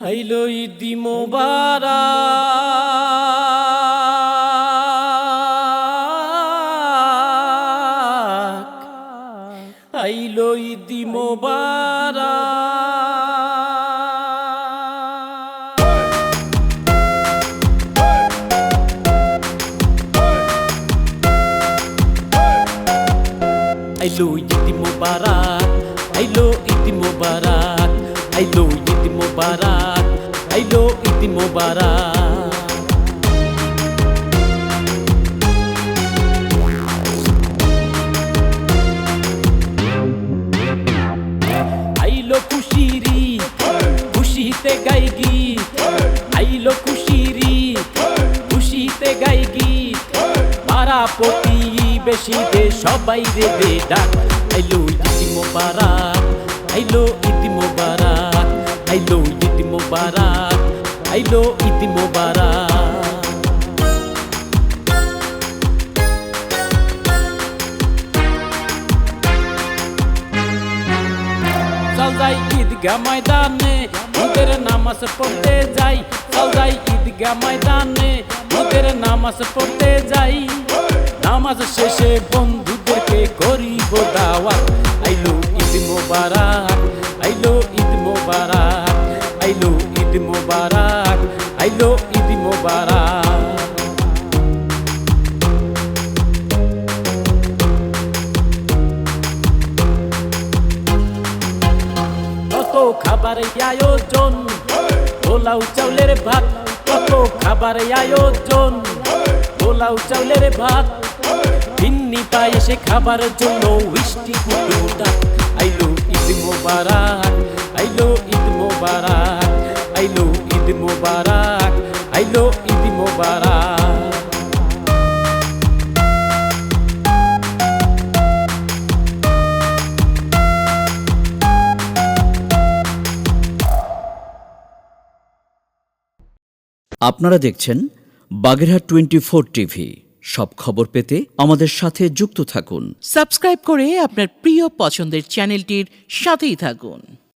হইল ইদি মোবারা আইল ইদি মোবারা আইলো ইদি মোবারক আইলো ইদি মোবারক। আইলো ইদি মোবারক, আইলো ইদি মোবারক। আইলো খুশিরি খুশিতে গাই গীত। আইলো খুশিরি খুশিতে গাই গীত। পাড়া বেশি দে সবাই রে দে ডাক। আইলো ইদি মোবারক, আইলো ইদি মোবারক, আইলো ইদি মোবারক। চল যাই ঈদগা ময়দানে ওদের নামাজ পড়তে যাই। চল যাই ঈদগা ময়দানে ওদের নামাজ পড়তে যাই। নামাজ শেষে বন্ধুদেরকে করিব দাওয়াত, আইলো ঈদ মোবারক। আইলো ঈদ মোবারক কত খাবারের আয়োজন? পোলাও চাউলের ভাত। কত খাবারের আয়োজন? পোলাও চাউলের ভাত। ভিন্নি পায়েসে খাবারের জন্য মিষ্টি কুটু আইলো ঈদ মোবারক। আইলো ঈদ মোবারক আইলো ঈদ মোবারক। আপনারা দেখছেন বাগেরহাট টোয়েন্টি ফোর টিভি। সব খবর পেতে আমাদের সাথে যুক্ত থাকুন। সাবস্ক্রাইব করে আপনার প্রিয় পছন্দের চ্যানেলটির সাথেই থাকুন।